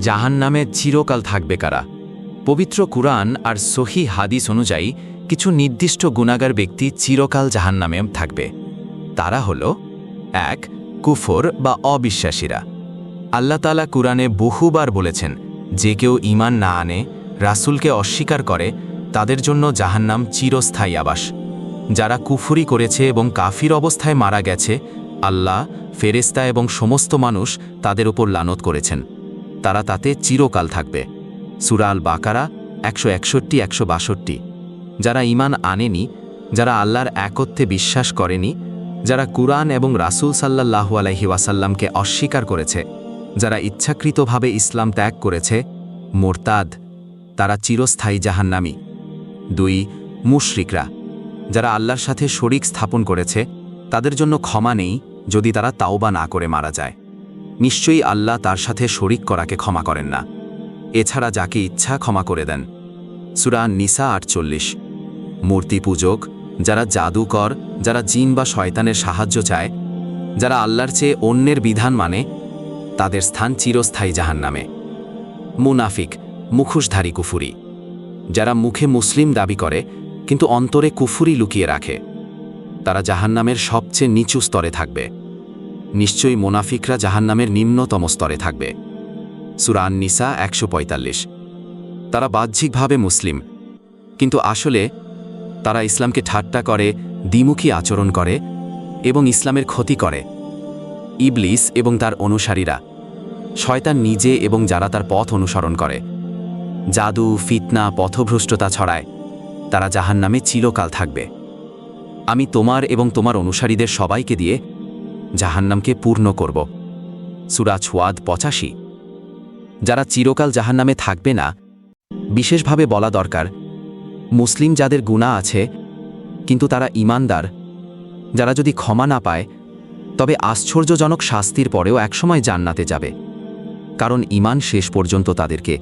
জাহান নামে চিরকাল থাকবে কারা? পবিত্র কুরআন আর সহি হাদিস অনুযায়ী কিছু নির্দিষ্ট গুণাগার ব্যক্তি চিরকাল জাহান নামে থাকবে। তারা হল, এক, কুফর বা অবিশ্বাসীরা। আল্লাহ তালা কুরআনে বহুবার বলেছেন, যে কেউ ইমান না আনে, রাসূলকে অস্বীকার করে, তাদের জন্য জাহান্নাম চিরস্থায়ী আবাস। যারা কুফুরি করেছে এবং কাফির অবস্থায় মারা গেছে, আল্লাহ ফেরেস্তা এবং সমস্ত মানুষ তাদের উপর লানত করেছেন। তারা তাতে চিরকাল থাকবে। সুরাল বাকারা একশো একষট্টি, একশো বাষট্টি। যারা ইমান আনেনি, যারা আল্লাহর একত্বে বিশ্বাস করেনি, যারা কুরআন এবং রাসূল সাল্লাল্লাহু আলাইহি ওয়াসাল্লামকে অস্বীকার করেছে, যারা ইচ্ছাকৃতভাবে ইসলাম ত্যাগ করেছে, মোরতাদ, তারা চিরস্থায়ী জাহান্নামী। দুই, মুশরিকরা, যারা আল্লাহর সাথে শরিক স্থাপন করেছে, তাদের জন্য ক্ষমা নেই যদি তারা তাওবা না করে মারা যায়। নিশ্চয়ই আল্লাহ তার সাথে শরিক করাকে ক্ষমা করেন না। এছাড়া যাকে ইচ্ছা ক্ষমা করে দেন। সুরা নিসা আটচল্লিশ। মূর্তি পূজক, যারা জাদুকর যারা জিন বা শয়তানের সাহায্য চায়, যারা আল্লাহর চেয়ে অন্যের বিধান মানে তাদের স্থান চিরস্থায়ী জাহান নামে মুনাফিক, মুখোশধারী কুফুরি। যারা মুখে মুসলিম দাবি করে, কিন্তু অন্তরে কুফুরি লুকিয়ে রাখে। তারা জাহান্নামের সবচেয়ে নিচু স্তরে থাকবে। নিশ্চয়ই মোনাফিকরা জাহান্নামের নিম্নতম স্তরে থাকবে। সুরান নিসা একশো পঁয়তাল্লিশ। তারা বাহ্যিকভাবে মুসলিম। কিন্তু আসলে, তারা ইসলামকে ঠাট্টা করে, দ্বিমুখী আচরণ করে এবং ইসলামের ক্ষতি করে। ইবলিস এবং তার অনুসারীরা, শয়তান নিজে এবং যারা তার পথ অনুসরণ করে। জাদু, ফিতনা, পথভ্রষ্টতা ছড়ায়। তারা জাহান্নামে চিরকাল থাকবে। আমি তোমার এবং তোমার অনুসারীদের সবাইকে দিয়ে জাহান্নামকে পূর্ণ করব। সুরাজ ওয়াদ পঁচাশি। যারা চিরকাল জাহান্নামে থাকবে না, বিশেষভাবে বলা দরকার, মুসলিম যাদের গুণা আছে, কিন্তু তারা ইমানদার যারা যদি ক্ষমা না পায়, তবে আশ্চর্যজনক শাস্তির পরেও একসময় জান্নাতে যাবে। কারণ ইমান শেষ পর্যন্ত তাদেরকে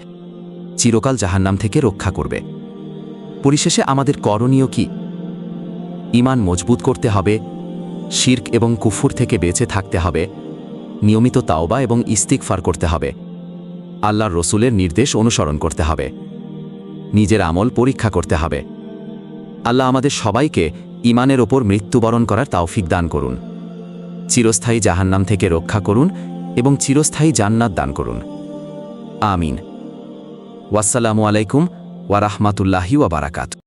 চিরকাল জাহান্নাম থেকে রক্ষা করবে। পরিশেষে আমাদের করণীয় কি? ইমান মজবুত করতে হবে শির্ক এবং কুফুর থেকে বেঁচে থাকতে হবে, নিয়মিত তাওবা এবং ইস্তিকফার করতে হবে, আল্লাহর রসুলের নির্দেশ অনুসরণ করতে হবে, নিজের আমল পরীক্ষা করতে হবে। আল্লাহ আমাদের সবাইকে ইমানের ওপর মৃত্যুবরণ করার তাওফিক দান করুন, চিরস্থায়ী জাহান্নাম থেকে রক্ষা করুন এবং চিরস্থায়ী জান্নাত দান করুন। আমিন। ওয়াসালামু আলাইকুম ওয়ারাহমাতুল্লাহি ওয়াবারাকাত